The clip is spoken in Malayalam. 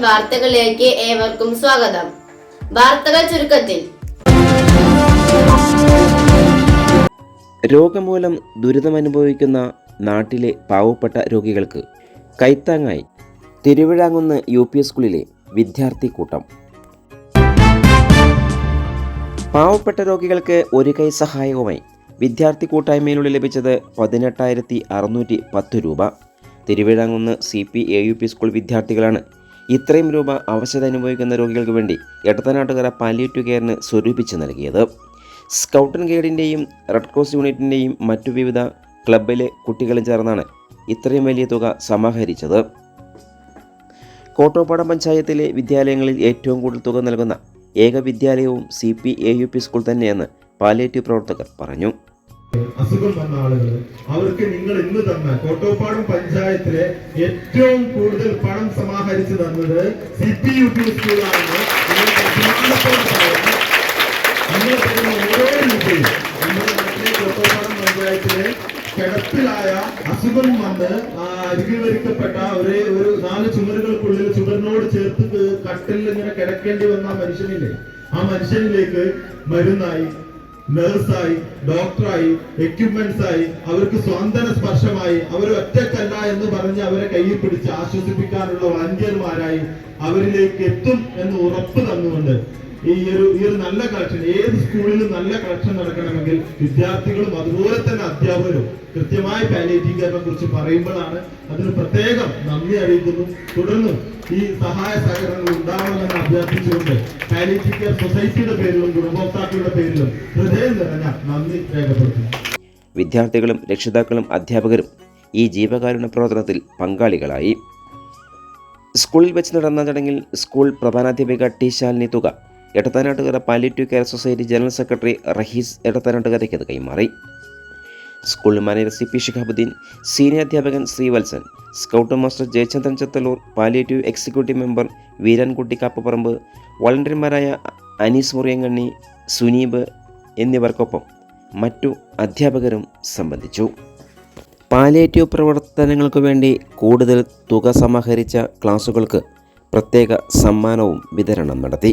വാർത്തകളിലേക്ക് ഏവർക്കും സ്വാഗതം. വാർത്തകൾ ചുരുക്കത്തിൽ. രോഗമൂലം ദുരിതമനുഭവിക്കുന്ന നാട്ടിലെ പാവപ്പെട്ട രോഗികൾക്ക് കൈത്താങ്ങായി. തിരുവിഴാങ്കുന്ന് യു പി സ്കൂളിലെ വിദ്യാർത്ഥി കൂട്ടം. പാവപ്പെട്ട രോഗികൾക്ക് ഒരു കൈ സഹായവുമായി വിദ്യാർത്ഥി കൂട്ടായ്മയിലൂടെ ലഭിച്ചത് പതിനെട്ടായിരത്തി അറുന്നൂറ്റി പത്ത് രൂപ. Thiruvizhamkunnu C P A U P school വിദ്യാർത്ഥികളാണ്. ഇത്രയും രൂപ അവശത അനുഭവിക്കുന്ന രോഗികൾക്ക് വേണ്ടി എടത്തനാട്ടുകര പാലിയേറ്റീവ് കെയറിന് സ്വരൂപിച്ച് നൽകിയത്. സ്കൗട്ട് ആൻഡ് ഗൈഡിന്റെയും റെഡ് ക്രോസ് യൂണിറ്റിന്റെയും മറ്റു വിവിധ ക്ലബിലെ കുട്ടികളും ചേർന്നാണ് ഇത്രയും വലിയ തുക സമാഹരിച്ചത്. കോട്ടോപ്പാടം പഞ്ചായത്തിലെ വിദ്യാലയങ്ങളിൽ ഏറ്റവും കൂടുതൽ തുക നൽകുന്ന ഏക വിദ്യാലയവും C P A U P school തന്നെയെന്ന് പാലിയേറ്റീവ് പ്രവർത്തകർ പറഞ്ഞു. അസുഖം വന്ന ആളുകൾ അവർക്ക് നിങ്ങൾ ഇന്ന് തന്ന? കോട്ടോപ്പാടം പഞ്ചായത്തിലെ ഏറ്റവും കൂടുതൽ പണം സമാഹരിച്ചു തന്നത് സി പി യു പി സ്കൂളാണെന്ന് പഞ്ചായത്തിലെ കിടപ്പിലായ അസുഖം വന്ന് അരികിവരിക്കപ്പെട്ട ഒരേ ഒരു നാല് ചുമരുകൾക്കുള്ളിൽ ചുമരിനോട് ചേർത്ത് കട്ടിൽ ഇങ്ങനെ കിടക്കേണ്ടി വന്ന മനുഷ്യനില്ലേ? ആ മനുഷ്യനിലേക്ക് മരുന്നായി നഴ്സായി ഡോക്ടറായി എക്യുപ്മെന്റ്സ് ആയി അവർക്ക് സ്വാന്തന സ്പർശമായി അവർ ഒറ്റക്കല്ല എന്ന് പറഞ്ഞ് അവരെ കയ്യിൽ പിടിച്ച് ആശ്വസിപ്പിക്കാനുള്ള വളണ്ടിയർമാരായി അവരിലേക്ക് എത്തും എന്ന് ഉറപ്പ് തന്നുകൊണ്ട് ഈ ഒരു ഈ ഒരു നല്ല കളക്ഷൻ ഏത് സ്കൂളിലും നല്ല കളക്ഷൻ നടക്കണമെങ്കിൽ വിദ്യാർത്ഥികളും അതുപോലെ തന്നെ അധ്യാപകരും കൃത്യമായ പാലിയേറ്റീവ് കുറിച്ച് പറയുമ്പോഴാണ് അതിന് പ്രത്യേകം നന്ദി അറിയിക്കുന്നു. തുടർന്നും ഈ സഹായ സഹകരണങ്ങൾ ഉണ്ടാവണമെന്ന് അഭ്യർത്ഥിച്ചുകൊണ്ട് പാലിയേറ്റീവ് കെയർ സൊസൈറ്റിയുടെ പേരിലും ഗുണഭോക്താക്കളുടെ പേരിലും ഹൃദയം നിറഞ്ഞ നന്ദി രേഖപ്പെടുത്തുന്നു. വിദ്യാർത്ഥികളും രക്ഷിതാക്കളും അധ്യാപകരും ഈ ജീവകാരുണ്യ പ്രവർത്തനത്തിൽ പങ്കാളികളായി. സ്കൂളിൽ വെച്ച് നടന്ന ചടങ്ങിൽ സ്കൂൾ പ്രധാനാധ്യാപിക ടി ശാലിനി തുക Edathanattukara palliative care society general secretary Rahees എടത്തനാട്ടുകരയ്ക്ക് അത് കൈമാറി. School manager C P Shihabuddin senior അധ്യാപകൻ Sreevalsan scout master Jayachandran Chathalloor palliative executive member Veerankutty Kappaparamb വളണ്ടിയർമാരായ Anees Muriyankanni Suneeb എന്നിവർക്കൊപ്പം മറ്റു അധ്യാപകരും സംബന്ധിച്ചു. പാലിയേറ്റീവ് പ്രവർത്തനങ്ങൾക്ക് വേണ്ടി കൂടുതൽ തുക സമാഹരിച്ച ക്ലാസുകൾക്ക് പ്രത്യേക സമ്മാനവും വിതരണം നടത്തി.